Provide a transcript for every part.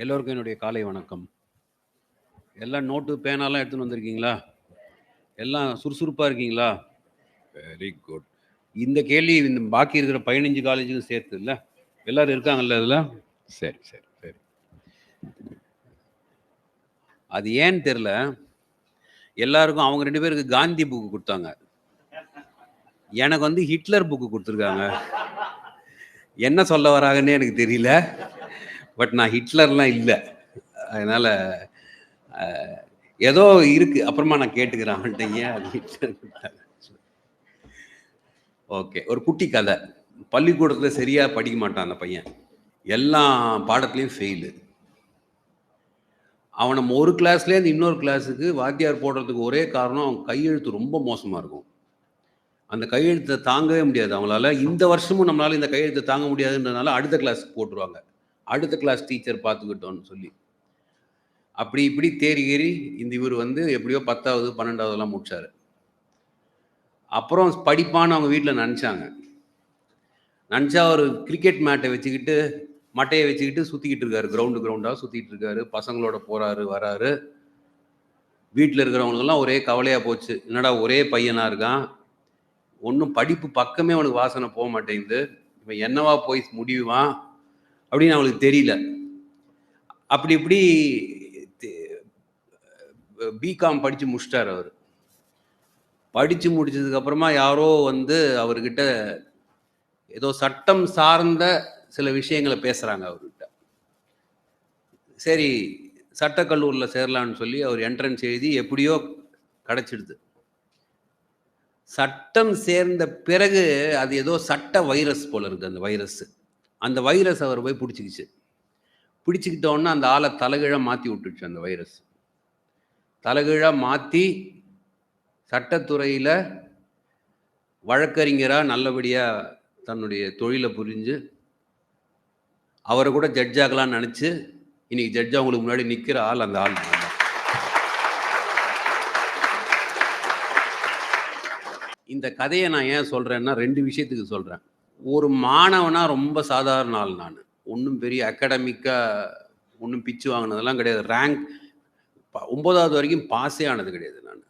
எல்லோருக்கும் என்னுடைய காலை வணக்கம். எல்லாம் நோட்டு பேனாலாம் எடுத்துன்னு வந்திருக்கீங்களா? எல்லாம் சுறுசுறுப்பாக இருக்கீங்களா? வெரி குட் இந்த கேள்வி இந்த பாக்கி இருக்கிற பதினஞ்சு காலேஜுக்கும் சேர்த்து இல்லை எல்லாரும் இருக்காங்கல்ல இதில் சரி சரி சரி. அது ஏன்னு தெரில எல்லாருக்கும் அவங்க ரெண்டு பேருக்கு காந்தி புக்கு கொடுத்தாங்க. எனக்கு வந்து ஹிட்லர் புக்கு கொடுத்துருக்காங்க. என்ன சொல்ல வராங்கன்னே எனக்கு தெரியல. பட் நான் ஹிட்லர்லாம் இல்லை. அதனால் ஏதோ இருக்குது அப்புறமா நான் கேட்டுக்கிறேன் அவன்கிட்ட ஏன் அது ஹிட்லர் ஓகே. ஒரு குட்டி கதை. பள்ளிக்கூடத்தில் சரியாக படிக்க மாட்டான் அந்த பையன். எல்லா பாடத்துலேயும் ஃபெயிலு அவனை ஒரு கிளாஸ்லேருந்து இன்னொரு கிளாஸுக்கு வாத்தியார் போடுறதுக்கு ஒரே காரணம் அவன் கையெழுத்து ரொம்ப மோசமாக இருக்கும். அந்த கையெழுத்தை தாங்கவே முடியாது. அவங்களால இந்த வருஷமும் நம்மளால இந்த கையெழுத்தை தாங்க முடியாதுன்றதுனால அடுத்த கிளாஸுக்கு போட்டுருவாங்க. அடுத்த கிளாஸ் டீச்சர் பார்த்துக்கிட்டோன்னு சொல்லி. அப்படி இப்படி தேறி ஏறி இந்த இவர் வந்து எப்படியோ பத்தாவது பன்னெண்டாவதுலாம் முடிச்சார். அப்புறம் படிப்பான்னு அவங்க வீட்டில் நினச்சாங்க. நினச்சா ஒரு கிரிக்கெட் மேட்டை வச்சுக்கிட்டு மட்டையை வச்சுக்கிட்டு சுற்றிக்கிட்டு இருக்காரு. கிரவுண்டு கிரவுண்டாக சுற்றிட்டு இருக்காரு. பசங்களோட போகிறாரு வராரு. வீட்டில் இருக்கிறவங்களுக்கெல்லாம் ஒரே கவலையாக போச்சு. என்னடா ஒரே பையனாக இருக்கான்? ஒன்றும் படிப்பு பக்கமே அவனுக்கு வாசனை போக மாட்டேங்குது. இவன் என்னவா போய் முடிவான் அப்படின்னு அவளுக்கு தெரியல. அப்படி இப்படி பிகாம் படித்து முடிச்சிட்டார் அவர். படித்து முடிச்சதுக்கப்புறமா யாரோ வந்து அவர்கிட்ட ஏதோ சட்டம் சார்ந்த சில விஷயங்களை பேசுகிறாங்க அவர்கிட்ட. சரி சட்டக்கல்லூரியில் சேரலான்னு சொல்லி அவர் என்ட்ரன்ஸ் எழுதி எப்படியோ கிடச்சிடுது. சட்டம் சேர்ந்த பிறகு அது ஏதோ சட்ட வைரஸ் போல இருக்குது அந்த வைரஸ். அந்த வைரஸ் அவர் போய் பிடிச்சிக்கிச்சு. பிடிச்சிக்கிட்டோன்னா அந்த ஆளை தலைகீழாக மாற்றி விட்டுச்சு அந்த வைரஸ். தலைகீழாக மாற்றி சட்டத்துறையில் வழக்கறிஞராக நல்லபடியாக தன்னுடைய தொழிலை புரிஞ்சு அவரை கூட ஜட்ஜாகலாம்னு நினச்சி இன்னைக்கு ஜட்ஜா அவங்களுக்கு முன்னாடி நிற்கிற ஆள் அந்த ஆள் இந்த கதையை நான் ஏன் சொல்கிறேன்னா ரெண்டு விஷயத்துக்கு சொல்கிறேன் ஒரு மாணவனாக ரொம்ப சாதாரண ஆள் நான். ஒன்றும் பெரிய அகாடமிக்காக ஒன்றும் பிச்சு வாங்கினதெல்லாம் கிடையாது. ரேங்க் ஒம்போதாவது வரைக்கும் பாஸே ஆனது கிடையாது நான்.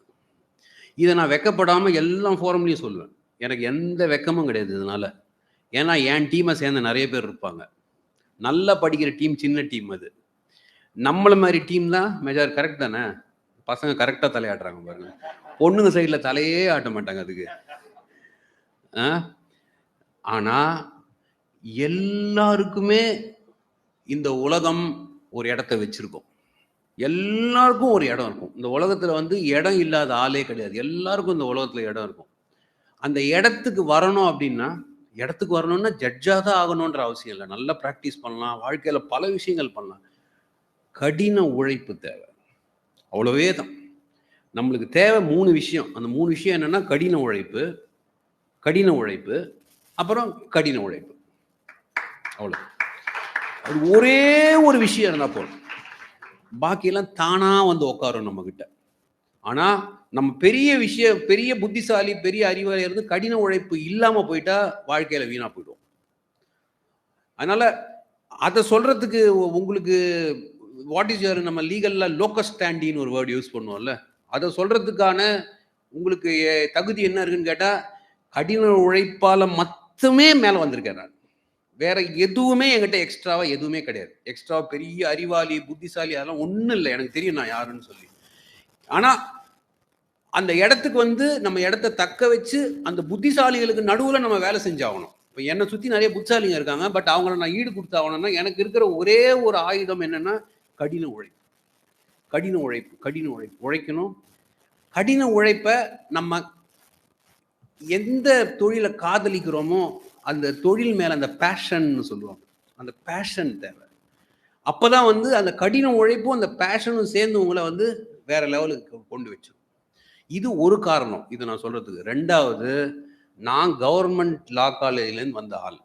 இதை நான் வெக்கப்படாமல் எல்லா ஃபோரம்லேயும் சொல்லுவேன். எனக்கு எந்த வெக்கமும் கிடையாது இதனால். ஏன்னா என் டீமை சேர்ந்த நிறைய பேர் இருப்பாங்க. நல்லா படிக்கிற டீம் சின்ன டீம் அது. நம்மள மாதிரி டீம் தான் மெஜார் கரெக்ட் தானே? பசங்க கரெக்டாக தலையாடுறாங்க பாருங்க. பொண்ணுங்க சைடில் தலையே ஆட்ட மாட்டாங்க அதுக்கு. ஆ? ஆனால் எல்லாருக்குமே இந்த உலகம் ஒரு இடத்த வச்சிருக்கும். எல்லாருக்கும் ஒரு இடம் இருக்கும். இந்த உலகத்தில் வந்து இடம் இல்லாத ஆளே கிடையாது. எல்லாருக்கும் இந்த உலகத்தில் இடம் இருக்கும். அந்த இடத்துக்கு வரணும் அப்படின்னா இடத்துக்கு வரணும்னா ஜட்ஜாக தான் ஆகணுன்ற அவசியம் இல்லை. நல்லா ப்ராக்டிஸ் பண்ணலாம். வாழ்க்கையில் பல விஷயங்கள் பண்ணலாம். கடின உழைப்பு தேவை. அவ்வளோவே தான். நம்மளுக்கு தேவை மூணு விஷயம். அந்த மூணு விஷயம் என்னென்னா கடின உழைப்பு கடின உழைப்பு அப்புறம் கடின உழைப்பு. அவ்வளோ அது ஒரே ஒரு விஷயம் இருந்தால் போதும். பாக்கியெல்லாம் தானாக வந்து உட்காரும் நம்மக்கிட்ட ஆனால் நம்ம பெரிய விஷயம் பெரிய புத்திசாலி பெரிய அறிவாளி இருந்து கடின உழைப்பு இல்லாமல் போயிட்டா வாழ்க்கையில் வீணாக போயிடும் அதனால் அதை சொல்கிறதுக்கு உங்களுக்கு வாட் இஸ் யுவர் நம்ம லீகலில் லோக்கஸ் ஸ்டாண்டின்னு ஒரு வேர்டு யூஸ் பண்ணுவோம்ல. அதை சொல்கிறதுக்கான உங்களுக்கு தகுதி என்ன இருக்குன்னு கேட்டால் கடின உழைப்பால் மத் மட்டுமே மேலே வந்திருக்கேன் நான். வேற எதுவுமே என்கிட்ட எக்ஸ்ட்ராவா எதுவுமே கிடையாது. எக்ஸ்ட்ரா பெரிய அறிவாளி புத்திசாலி அதெல்லாம் ஒன்றும் இல்லை. எனக்கு தெரியும் நான் யாருன்னு சொல்லி. ஆனா அந்த இடத்துக்கு வந்து நம்ம இடத்த தக்க வச்சு அந்த புத்திசாலிகளுக்கு நடுவில் நம்ம வேலை செஞ்சாகணும். இப்போ என்னை சுற்றி நிறைய புத்திசாலிங்க இருக்காங்க. பட் அவங்கள நான் ஈடு கொடுத்தாகணும்னா எனக்கு இருக்கிற ஒரே ஒரு ஆயுதம் என்னன்னா கடின உழைப்பு. கடின உழைப்பு கடின உழைப்பு. உழைக்கணும். கடின உழைப்பை நம்ம எந்த தொழிலை காதலிக்கிறோமோ அந்த தொழில் மேல அந்த பேஷன்னு சொல்லுவாங்க. அந்த பேஷன் தேவை. அப்பதான் வந்து அந்த கடின உழைப்பும் அந்த பேஷனும் சேர்ந்து உங்களை வந்து வேற லெவலுக்கு கொண்டு வச்சு இது ஒரு காரணம். இது நான் சொல்றதுக்கு. ரெண்டாவது நான் கவர்மெண்ட் லா காலேஜ்லேருந்து வந்த ஆள்.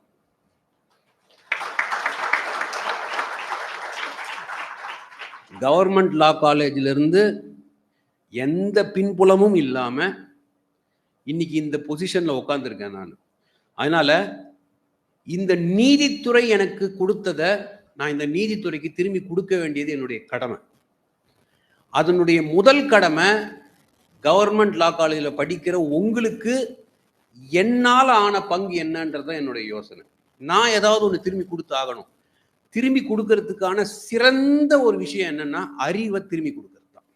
கவர்மெண்ட் லா காலேஜ்ல இருந்து எந்த பின்புலமும் இல்லாமல் இன்னைக்கு இந்த பொசிஷன்ல உட்காந்துருக்கேன் நான். அதனால இந்த நீதித்துறை எனக்கு கொடுத்தத நான் இந்த நீதித்துறைக்கு திரும்பி கொடுக்க வேண்டியது என்னுடைய கடமை. அதனுடைய முதல் கடமை கவர்மெண்ட் லா காலேஜில் படிக்கிற உங்களுக்கு என்னால் ஆன பங்கு என்னன்றது தான் என்னுடைய யோசனை. நான் ஏதாவது ஒன்று திரும்பி கொடுத்து ஆகணும். திரும்பி கொடுக்கறதுக்கான சிறந்த ஒரு விஷயம் என்னன்னா அறிவை திரும்பி கொடுக்கறது தான்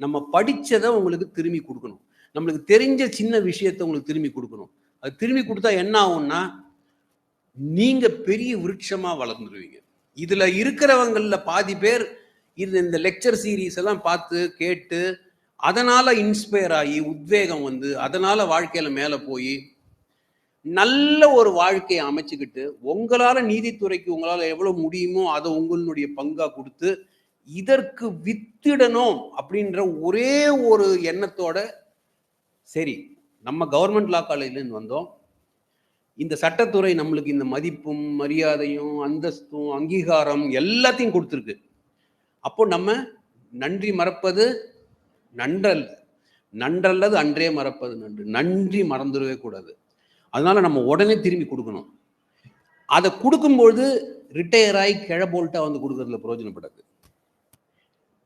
நம்ம படித்ததை உங்களுக்கு திரும்பி கொடுக்கணும். நம்மளுக்கு தெரிஞ்ச சின்ன விஷயத்தை உங்களுக்கு திரும்பி கொடுக்கணும். அது திரும்பி கொடுத்தா என்ன ஆகும்னா நீங்க பெரிய விருட்சமா வளர்ந்துருவீங்க. இதுல இருக்கிறவங்கள பாதி பேர் இது இந்த லெக்சர் சீரீஸ் எல்லாம் பார்த்து கேட்டு அதனால இன்ஸ்பயர் ஆகி உத்வேகம் வந்து அதனால வாழ்க்கையில மேல போய் நல்ல ஒரு வாழ்க்கையை அமைச்சுக்கிட்டு உங்களால நீதித்துறைக்கு உங்களால எவ்வளவு முடியுமோ அதை உங்களுடைய பங்கா கொடுத்து இதற்கு வித்திடணும் அப்படின்ற ஒரே ஒரு எண்ணத்தோட சரி நம்ம கவர்மெண்ட் லா காலேஜ்லேருந்து வந்தோம். இந்த சட்டத்துறை நம்மளுக்கு இந்த மதிப்பும் மரியாதையும் அந்தஸ்தும் அங்கீகாரம் எல்லாத்தையும் கொடுத்துருக்கு. அப்போ நம்ம நன்றி மறப்பது நன்றல் நன்றல்லது அன்றே மறப்பது நன்று. நன்றி மறந்துடவே கூடாது. அதனால நம்ம உடனே திரும்பி கொடுக்கணும். அதை கொடுக்கும்பொழுது ரிட்டையர் ஆகி கிழபோல்ட்டா வந்து கொடுக்கறதுல பிரயோஜனப்படாது.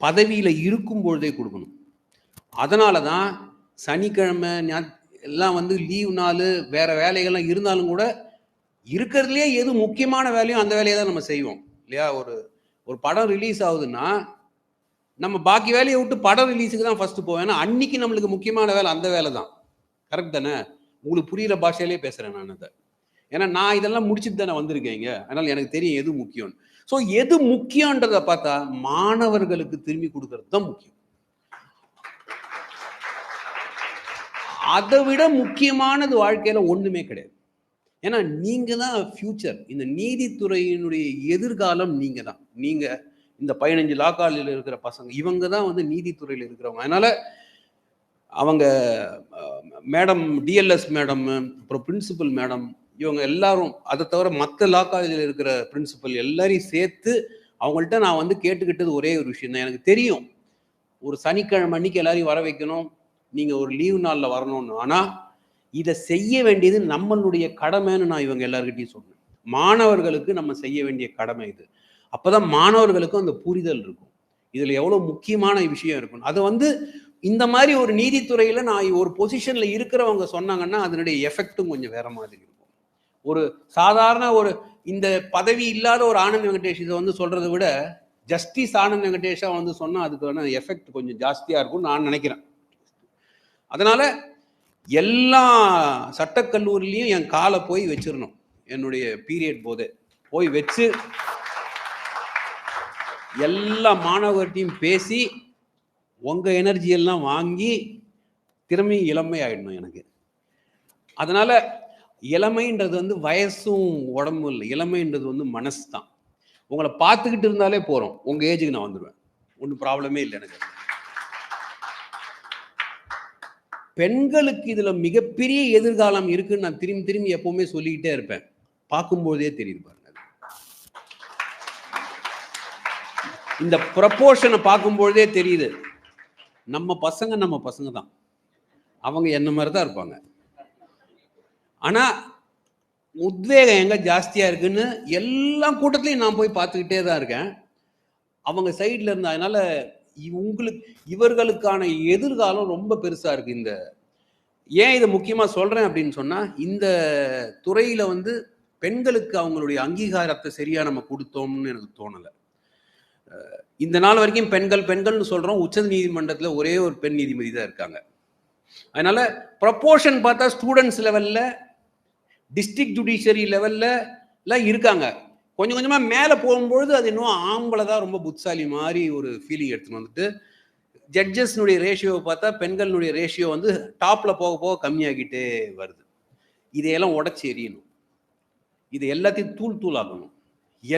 பதவியில் இருக்கும் பொழுதே கொடுக்கணும். அதனால தான் சனிக்கிழமை ஞா- எல்லாம் வந்து லீவ் நாள் வேற வேலைகள்லாம் இருந்தாலும் கூட இருக்கிறதுலே எது முக்கியமான வேலையும் அந்த வேலையை தான் நம்ம செய்வோம். இல்லையா? ஒரு ஒரு படம் ரிலீஸ் ஆகுதுன்னா நம்ம பாக்கி வேலையை விட்டு படம் ரிலீஸுக்கு தான் ஃபர்ஸ்ட் போவோம். ஏன்னா அன்னைக்கு நம்மளுக்கு முக்கியமான வேலை அந்த வேலை தான். கரெக்ட் தானே? உங்களுக்கு புரியிற பாஷையிலே பேசுகிறேன் நான் அதை. ஏன்னா நான் இதெல்லாம் முடிச்சுட்டு தானே வந்திருக்கேங்க அதனால எனக்கு தெரியும் எது முக்கியம் ஸோ எது முக்கியன்றதை பார்த்தா மாணவர்களுக்கு திரும்பி கொடுக்கறது தான் முக்கியம். அதை விட முக்கியமானது வாழ்க்கையில் ஒன்றுமே கிடையாது. ஏன்னா நீங்கள் தான் ஃபியூச்சர் இந்த நீதித்துறையினுடைய எதிர்காலம் நீங்கள் தான். நீங்கள் இந்த பதினஞ்சு லாக்காலில் இருக்கிற பசங்க இவங்க தான் வந்து நீதித்துறையில் இருக்கிறவங்க. அதனால் அவங்க மேடம் டிஎல்எஸ் மேடம் அப்புறம் பிரின்சிபல் மேடம் இவங்க எல்லாரும் அதை தவிர மற்ற லா காலேஜில் இருக்கிற பிரின்சிபல் எல்லாரையும் சேர்த்து அவங்கள்ட்ட நான் வந்து கேட்டுக்கிட்டது ஒரே ஒரு விஷயம் தான் எனக்கு தெரியும் ஒரு சனிக்கிழமை அன்னைக்கு எல்லாரையும் வர வைக்கணும். நீங்க ஒரு லீவ் நாள்ல வரணும்னு. ஆனா இதை செய்ய வேண்டியது நம்மளுடைய கடமைன்னு நான் இவங்க எல்லாருக்கிட்டையும் சொன்னேன் மாணவர்களுக்கு நம்ம செய்ய வேண்டிய கடமை இது. அப்போதான் மாணவர்களுக்கும் அந்த புரிதல் இருக்கும். இதில் எவ்வளோ முக்கியமான விஷயம் இருக்கும். அது வந்து இந்த மாதிரி ஒரு நீதித்துறையில் நான் ஒரு பொசிஷனில் இருக்கிறவங்க சொன்னாங்கன்னா அதனுடைய எஃபெக்டும் கொஞ்சம் வேற மாதிரி இருக்கும். ஒரு சாதாரண ஒரு இந்த பதவி இல்லாத ஒரு ஆனந்த் வெங்கடேஷ் இதை வந்து சொல்கிறத விட ஜஸ்டிஸ் ஆனந்த் வெங்கடேஷா வந்து சொன்னால் அதுக்கான எஃபெக்ட் கொஞ்சம் ஜாஸ்தியாக இருக்கும்னு நான் நினைக்கிறேன். அதனால எல்லா சட்டக்கல்லூரிலையும் என் காலை போய் வச்சிடணும் என்னுடைய பீரியட் போது. போய் வச்சு எல்லா மாணவர்கிட்டையும் பேசி உங்கள் எனர்ஜி எல்லாம் வாங்கி திறமையும் இளமை ஆகிடணும் எனக்கு. அதனால் இளமைன்றது வந்து வயசும் உடம்பும் இல்லை. இளமைன்றது வந்து மனசு தான் உங்களை பார்த்துக்கிட்டு இருந்தாலே போகிறோம் உங்கள் ஏஜுக்கு நான் வந்துடுவேன் ஒன்றும் ப்ராப்ளமே இல்லை எனக்கு. பெண்களுக்கு இதுல மிகப்பெரிய எதிர்காலம் இருக்குன்னு நான் திரும்பி திரும்பி எப்பவுமே சொல்லிக்கிட்டே இருப்பேன். பார்க்கும்போதே தெரியுது பாருங்க இந்த ப்ரப்போர்ஷனை பார்க்கும்பொழுதே தெரியுது. நம்ம பசங்க நம்ம பசங்க தான். அவங்க என்ன மாதிரி தான் இருப்பாங்க. ஆனா உத்வேகம் எங்க ஜாஸ்தியா இருக்குன்னு எல்லா கூட்டத்திலையும் நான் போய் பார்த்துக்கிட்டே தான் இருக்கேன். அவங்க சைடில் இருந்து அதனால இவங்களுக்கு இவர்களுக்கான எதிர்காலம் ரொம்ப பெருசா இருக்கு இந்த. ஏன் இதை முக்கியமா சொல்றேன் அப்படின்னு சொன்னா இந்த துறையில வந்து பெண்களுக்கு அவங்களுடைய அங்கீகாரத்தை சரியா நம்ம கொடுத்தோம்னு எனக்கு தோணலை. இந்த நாள் வரைக்கும் பெண்கள் பெண்கள்னு சொல்றோம். உச்ச நீதிமன்றத்தில் ஒரே ஒரு பெண் நீதிபதி தான் இருக்காங்க. அதனால ப்ரப்போர்ஷன் பார்த்தா ஸ்டூடெண்ட்ஸ் லெவல்ல டிஸ்ட்ரிக்ட் ஜுடிஷியரி லெவல்ல இருக்காங்க. கொஞ்சம் கொஞ்சமாக மேலே போகும்பொழுது அது இன்னும் ஆம்பளை தான் ரொம்ப புத்தாலி மாதிரி ஒரு ஃபீலிங் எடுத்துன்னு வந்துட்டு ஜட்ஜஸ்னுடைய ரேஷியோவை பார்த்தா பெண்களுடைய ரேஷியோ வந்து டாப்பில் போக போக கம்மியாகிட்டே வருது. இதையெல்லாம் உடச்சி எறியணும். இது எல்லாத்தையும் தூள் தூளாகணும்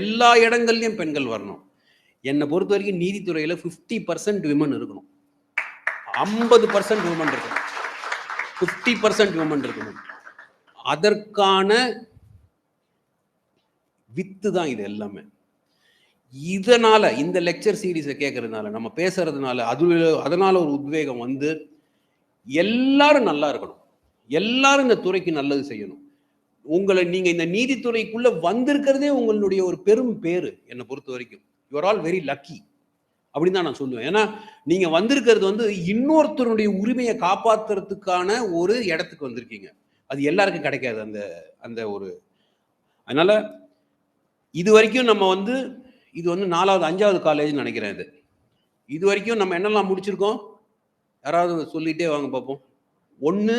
எல்லா இடங்கள்லையும் பெண்கள் வரணும். என்னை பொறுத்த வரைக்கும் நீதித்துறையில் ஃபிஃப்டி பர்சன்ட் விமன் இருக்கணும். ஐம்பது பர்சன்ட் விமன் இருக்கணும். ஃபிஃப்டி பர்சன்ட் விமன் இருக்கணும். அதற்கான வித்து தான் இது எல்லாமே. இதனால் இந்த லெக்சர் சீரீஸை கேட்கறதுனால நம்ம பேசுறதுனால அது அதனால் ஒரு உத்வேகம் வந்து எல்லாரும் நல்லா இருக்கணும். எல்லாரும் இந்த துறைக்கு நல்லது செய்யணும். உங்களை நீங்கள் இந்த நீதித்துறைக்குள்ளே வந்திருக்கிறதே உங்களுடைய ஒரு பெரும் பேர் என்னை பொறுத்த வரைக்கும். யுவர் ஆல் வெரி லக்கி அப்படின்னு தான் நான் சொல்லுவேன். ஏன்னா நீங்கள் வந்திருக்கிறது வந்து இன்னொருத்தருடைய உரிமையை காப்பாத்துறதுக்கான ஒரு இடத்துக்கு வந்திருக்கீங்க. அது எல்லாருக்கும் கிடைக்காது அந்த அந்த ஒரு அதனால் இது வரைக்கும் நம்ம வந்து இது வந்து நாலாவது அஞ்சாவது காலேஜ்னு நினைக்கிறேன் இது. இது வரைக்கும் நம்ம என்னெல்லாம் முடிச்சிருக்கோம்? யாராவது சொல்லிகிட்டே வாங்க பார்ப்போம். ஒன்று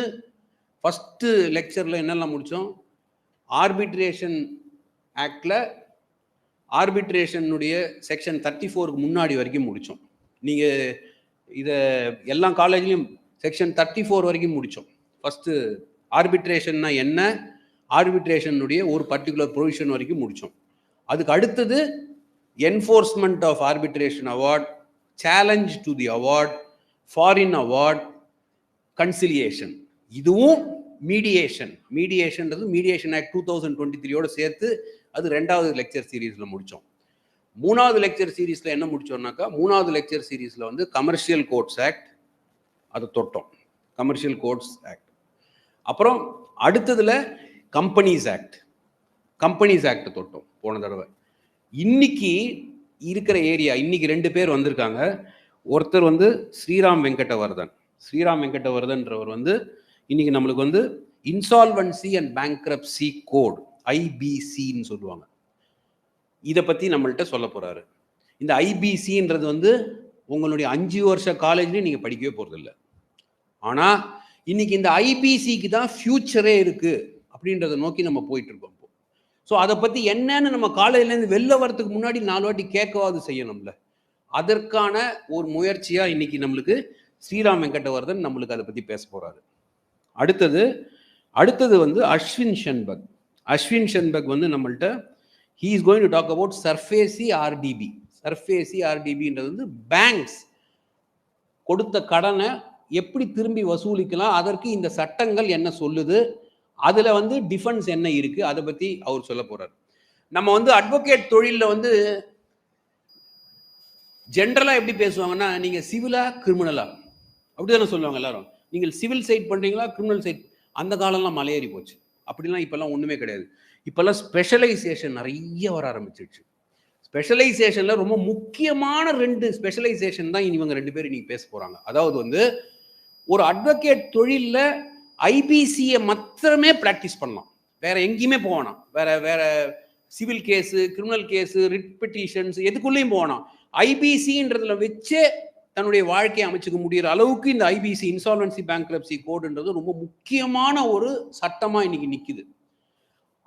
ஃபஸ்ட்டு லெக்சரில் என்னெல்லாம் முடித்தோம் ஆர்பிட்ரேஷன் ஆக்டில் ஆர்பிட்ரேஷனுடைய செக்ஷன் தேர்ட்டி ஃபோருக்கு முன்னாடி வரைக்கும் முடித்தோம் நீங்கள் இதை எல்லா காலேஜ்லேயும் செக்ஷன் தேர்ட்டி ஃபோர் வரைக்கும் முடித்தோம் ஃபஸ்ட்டு ஆர்பிட்ரேஷன்னா என்ன? ஆர்பிட்ரேஷனுடைய ஒரு பர்டிகுலர் ப்ரொவிஷன் வரைக்கும் முடித்தோம் அதுக்கு அடுத்தது enforcement of arbitration award challenge to the award foreign award conciliation இதுவும் mediation மீடியேஷன்றது mediation act two thousand twenty த்ரீயோட சேர்த்து அது ரெண்டாவது லெக்சர் சீரீஸில் முடித்தோம் மூணாவது லெக்சர் சீரீஸில் என்ன முடித்தோம்னாக்கா மூணாவது லெக்சர் சீரீஸில் வந்து கமர்ஷியல் கோட்ஸ் ஆக்ட் அதை தொட்டோம். கமர்ஷியல் கோட்ஸ் ஆக்ட் அப்புறம் அடுத்ததில் கம்பெனிஸ் ஆக்ட் கம்பெனிஸ் ஆக்ட் தொட்டோம். போன தடவை. இன்னைக்கு இருக்கிற ஏரியா இன்னைக்கு ரெண்டு பேர் வந்திருக்காங்க. ஒருத்தர் வந்து ஸ்ரீராம் வெங்கடவர்தன் ஸ்ரீராம் வெங்கடவர்தன்றவர் வந்து இன்னைக்கு நம்மளுக்கு வந்து இன்சால்வன்சி அண்ட் பேங்க்ரப்சி கோட் ஐபிசின்னு சொல்லுவாங்க. இதை பற்றி நம்மள்கிட்ட சொல்ல போகிறாரு இந்த ஐபிசின்றது வந்து உங்களுடைய அஞ்சு வருஷ காலேஜ்லேயும் நீங்கள் படிக்கவே போகிறதில்ல ஆனால் இன்னைக்கு இந்த ஐபிசிக்கு தான் ஃப்யூச்சரே இருக்குது அப்படின்றத நோக்கி நம்ம போயிட்டுருக்கோம் ஸோ அதை பற்றி என்னன்னு நம்ம காலையிலேருந்து வெளில வரதுக்கு முன்னாடி நாலு வாட்டி கேட்கவாது செய்யணும்ல. அதற்கான ஒரு முயற்சியாக இன்னைக்கு நம்மளுக்கு ஸ்ரீராம் வெங்கடவர்தன் நம்மளுக்கு அதை பற்றி பேச போகிறாரு அடுத்தது அடுத்தது வந்து அஸ்வின் ஷன்பக் அஸ்வின் ஷன்பக் வந்து நம்மள்ட்ட he is going to talk about SARFAESI RDB SARFAESI ஆர்டிபின்றது வந்து பேங்க்ஸ் கொடுத்த கடனை எப்படி திரும்பி வசூலிக்கலாம் அதற்கு இந்த சட்டங்கள் என்ன சொல்லுது அதில் வந்து டிஃபென்ஸ் என்ன இருக்குது அதை பற்றி அவர் சொல்ல போகிறார் நம்ம வந்து அட்வொகேட் தொழிலில் வந்து ஜென்ரலாக எப்படி பேசுவாங்கன்னா நீங்கள் சிவிலா கிரிமினலா அப்படிதானே சொல்லுவாங்க எல்லாரும். நீங்கள் சிவில் சைட் பண்ணுறீங்களா கிரிமினல் சைட் அந்த காலம்லாம் மலையேறி போச்சு. அப்படிலாம் இப்போல்லாம் ஒன்றுமே கிடையாது. இப்போல்லாம் ஸ்பெஷலைசேஷன் நிறைய வர ஆரம்பிச்சிருச்சு. ஸ்பெஷலைசேஷனில் ரொம்ப முக்கியமான ரெண்டு ஸ்பெஷலைசேஷன் தான் இவங்க ரெண்டு பேரும் இன்னைக்கு பேச போகிறாங்க அதாவது வந்து ஒரு அட்வொகேட் தொழிலில் ஐபிசியை மாத்திரமே ப்ராக்டிஸ் பண்ணலாம் வேற எங்கேயுமே போகணும் வேற வேற civil case criminal case writ petitions எதுக்குள்ளேயும் போகணும் ஐபிசின்றதுல வச்சே தன்னுடைய வாழ்க்கையை அமைச்சுக்க முடிகிற அளவுக்கு இந்த ஐபிசி இன்சால்வன்சி பேங்க்ரப்சி கோடுன்றது ரொம்ப முக்கியமான ஒரு சட்டமாக இன்னைக்கு நிற்குது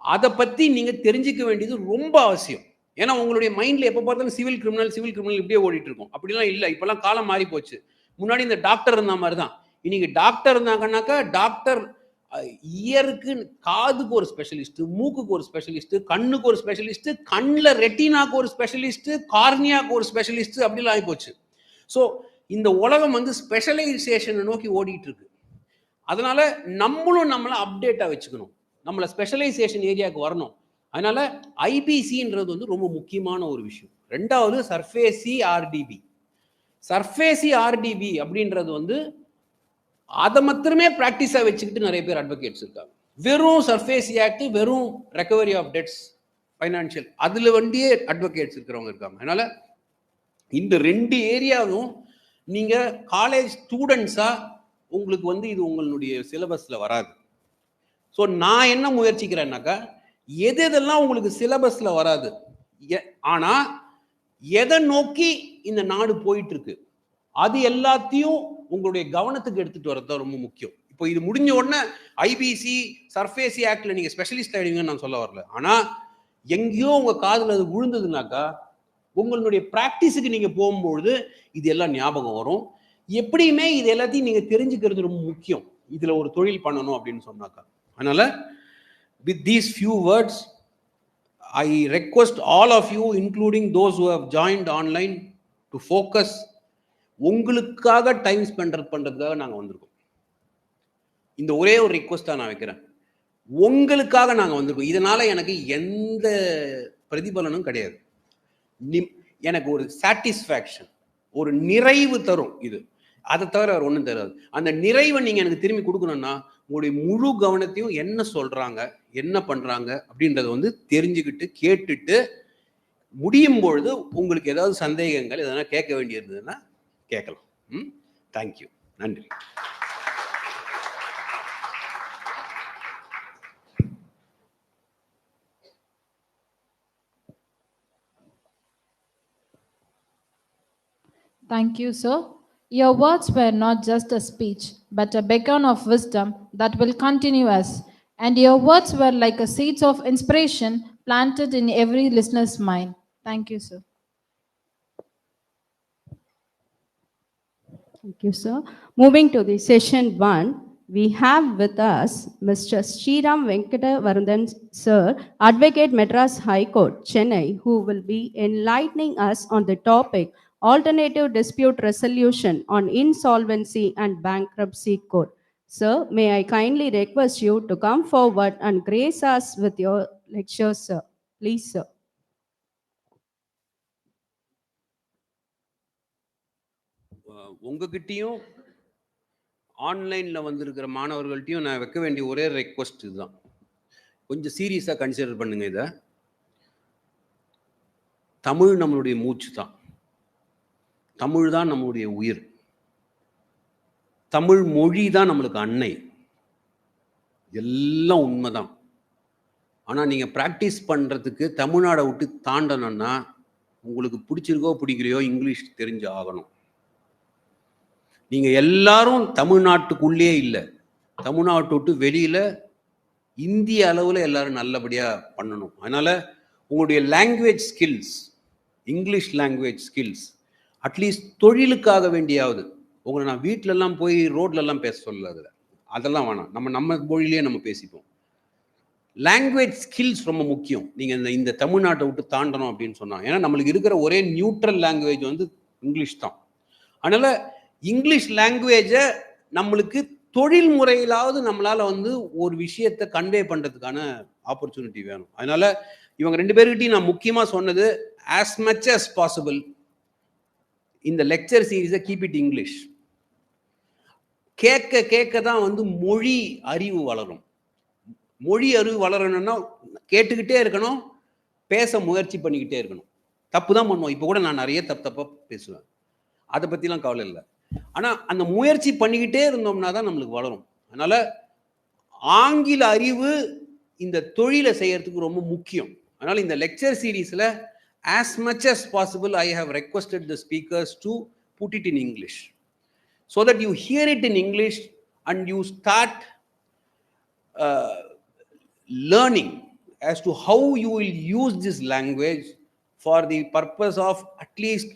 அதை பற்றி நீங்கள் தெரிஞ்சுக்க வேண்டியது ரொம்ப அவசியம். ஏன்னா உங்களுடைய மைண்டில் எப்போ பார்த்தாலும் சிவில் கிரிமினல் சிவில் கிரிமினல் இப்படியே ஓடிட்டு இருக்கும். அப்படிலாம் இல்லை. இப்போலாம் காலம் மாறி போச்சு முன்னாடி இந்த டாக்டர் இருந்த மாதிரி தான் இன்னைக்கு டாக்டர் இருந்தாங்கன்னாக்கா டாக்டர் இயருக்கு காதுக்கு ஒரு ஸ்பெஷலிஸ்ட் மூக்குக்கு ஒரு ஸ்பெஷலிஸ்ட் கண்ணுக்கு ஒரு ஸ்பெஷலிஸ்ட் கண்ணில் ரெட்டினாக்கு ஒரு ஸ்பெஷலிஸ்ட் கார்னியாக்கு ஒரு ஸ்பெஷலிஸ்ட் அப்படிலாம் ஆகி போச்சு ஸோ இந்த உலகம் வந்து ஸ்பெஷலைசேஷனை நோக்கி ஓடிட்டு இருக்கு அதனால நம்மளும் நம்மளை அப்டேட்டாக வச்சுக்கணும். நம்மளை ஸ்பெஷலைசேஷன் ஏரியாவுக்கு வரணும். அதனால ஐபிசின்றது வந்து ரொம்ப முக்கியமான ஒரு விஷயம். ரெண்டாவது சர்ஃபேசி ஆர்டிபி சர்ஃபேசி ஆர்டிபி அப்படின்றது வந்து அதை மாத்திரமே ப்ராக்டிஸாக வச்சுக்கிட்டு நிறைய பேர் அட்வொகேட்ஸ் இருக்காங்க. வெறும் சர்ஃபேஸ் ஆக்ட் வெறும் ரெக்கவரி ஆஃப் டெட்ஸ் ஃபைனான்ஷியல் அதில் வண்டியே அட்வொகேட்ஸ் இருக்கிறவங்க இருக்காங்க. அதனால் இந்த ரெண்டு ஏரியாவும் நீங்கள் காலேஜ் ஸ்டூடெண்ட்ஸாக உங்களுக்கு வந்து இது உங்களுடைய சிலபஸில் வராது. ஸோ நான் என்ன முயற்சிக்கிறேன்னாக்கா எது எதெல்லாம் உங்களுக்கு சிலபஸில் வராது ஆனால் எதை நோக்கி இந்த நாடு போயிட்டுருக்கு அது எல்லாத்தையும் உங்களுடைய கவனத்துக்கு எடுத்துட்டு வரது தான் ரொம்ப முக்கியம். இப்போ இது முடிஞ்ச உடனே ஐபிசி சர்ஃபேசி ஆக்ட்ல நீங்க ஸ்பெஷலிஸ்ட் ஆயிடுவீங்கன்னு நான் சொல்ல வரல. ஆனா எங்கேயோ உங்க காதுல அது விழுந்ததுனாக்கா உங்களுடைய ப்ராக்டிஸுக்கு நீங்க போகும்பொழுது இது எல்லாம் ஞாபகம் வரும். எப்படியுமே இது எல்லாத்தையும் நீங்க தெரிஞ்சுக்கிறது ரொம்ப முக்கியம். இதுல ஒரு தொழில் பண்ணணும் அப்படின்னு சொன்னாக்கா. அதனால with these few words I request all of you including those who have joined online to focus உங்களுக்காக டைம் ஸ்பெண்ட் பண்ணுறதுக்காக நாங்கள் வந்திருக்கோம். இந்த ஒரே ஒரு ரிக்வஸ்ட்டாக நான் வைக்கிறேன். உங்களுக்காக நாங்கள் வந்திருக்கோம். இதனால் எனக்கு எந்த பிரதிபலனும் கிடையாது. நிம் எனக்கு ஒரு சாட்டிஸ்ஃபேக்ஷன் ஒரு நிறைவு தரும் இது. அதை தவிர வேறு ஒன்றும் தராது. அந்த நிறைவை நீங்கள் எனக்கு திரும்பி கொடுக்கணும்னா உங்களுடைய முழு கவனத்தையும் என்ன சொல்கிறாங்க என்ன பண்ணுறாங்க அப்படின்றத வந்து தெரிஞ்சுக்கிட்டு கேட்டுட்டு முடியும் பொழுது உங்களுக்கு ஏதாவது சந்தேகங்கள் எதனா கேட்க வேண்டியிருந்ததுன்னா கேட்கலாம் ம் தேங்க்யூ நன்றி Thank you, sir. Your words were not just a speech, but a beacon of wisdom that will continue us. And your words were like a seeds of inspiration planted in every listener's mind. Thank you, sir. Thank you, sir. Moving to the session one, we have with us Mr. Sriram Venkata Varandan, sir, Advocate Madras High Court, Chennai, who will be enlightening us on the topic Alternative Dispute Resolution on Insolvency and Bankruptcy Court. Sir, may I kindly request you to come forward and grace us with your lecture, sir. Please, sir. உங்ககிட்டயும் ஆன்லைனில் வந்திருக்கிற மாணவர்கள்ட்டையும் நான் வைக்க வேண்டிய ஒரே request இதுதான். கொஞ்சம் சீரியஸாக consider பண்ணுங்க இதை. தமிழ் நம்மளுடைய மூச்சு தான். தமிழ் தான் நம்மளுடைய உயிர். தமிழ் மொழி தான் நம்மளுக்கு அன்னை. எல்லாம் உண்மைதான். ஆனால் நீங்கள் ப்ராக்டிஸ் பண்ணுறதுக்கு தமிழ்நாடை விட்டு தாண்டணும்னா உங்களுக்கு பிடிச்சிருக்கோ பிடிக்கலையோ இங்கிலீஷ் தெரிஞ்சு ஆகணும். நீங்கள் எல்லாரும் தமிழ்நாட்டுக்குள்ளே இல்லை. தமிழ்நாட்டு விட்டு வெளியில் இந்திய அளவில் எல்லாரும் நல்லபடியாக பண்ணணும். அதனால் உங்களுடைய language skills English language skills at least தொழிலுக்காக வேண்டியாவது உங்களை நான் வீட்டிலலாம் போய் ரோட்லலாம் பேச சொல்லல. அதில் அதெல்லாம் வேணாம். நம்ம நம்ம மொழியிலே நம்ம பேசிப்போம். லாங்குவேஜ் ஸ்கில்ஸ் ரொம்ப முக்கியம். நீங்கள் இந்த இந்த தமிழ்நாட்டை விட்டு தாண்டணும் அப்படின்னு சொன்னாங்க ஏன்னா நம்மளுக்கு இருக்கிற ஒரே நியூட்ரல் லாங்குவேஜ் வந்து இங்கிலீஷ் தான். அதனால் இங்கிலீஷ் லாங்குவேஜை நம்மளுக்கு தொழில் முறையிலாவது நம்மளால வந்து ஒரு விஷயத்தை கன்வே பண்ணுறதுக்கான ஆப்பர்ச்சுனிட்டி வேணும். அதனால இவங்க ரெண்டு பேர்கிட்டையும் நான் முக்கியமாக சொன்னது ஆஸ் மச் அஸ் பாசிபிள் இந்த லெக்சர் சீரீஸை கீப் இட் இங்கிலீஷ் கேட்க கேட்க தான் வந்து மொழி அறிவு வளரும். மொழி அறிவு வளரணும்னா கேட்டுக்கிட்டே இருக்கணும் பேச முயற்சி பண்ணிக்கிட்டே இருக்கணும். தப்பு தான் பண்ணுவோம். இப்போ கூட நான் நிறைய தப்பு தப்பாக பேசுவேன். அதை பற்றிலாம் கவலை இல்லை. ஆனால் அந்த முயற்சி பண்ணிக்கிட்டே இருந்தோம்னா தான் நம்மளுக்கு வளரும் அதனால் ஆங்கில அறிவு இந்த தொழிலை செய்கிறதுக்கு ரொம்ப முக்கியம் அதனால் இந்த லெக்சர் சீரீஸில் as much as possible I have requested the speakers to put it in English so that you hear it in English and you start learning as to how you will use this language for the purpose of at least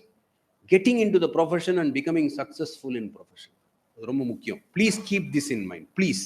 getting into the profession and becoming successful in profession அது ரொம்ப முக்கியம் please keep this in mind please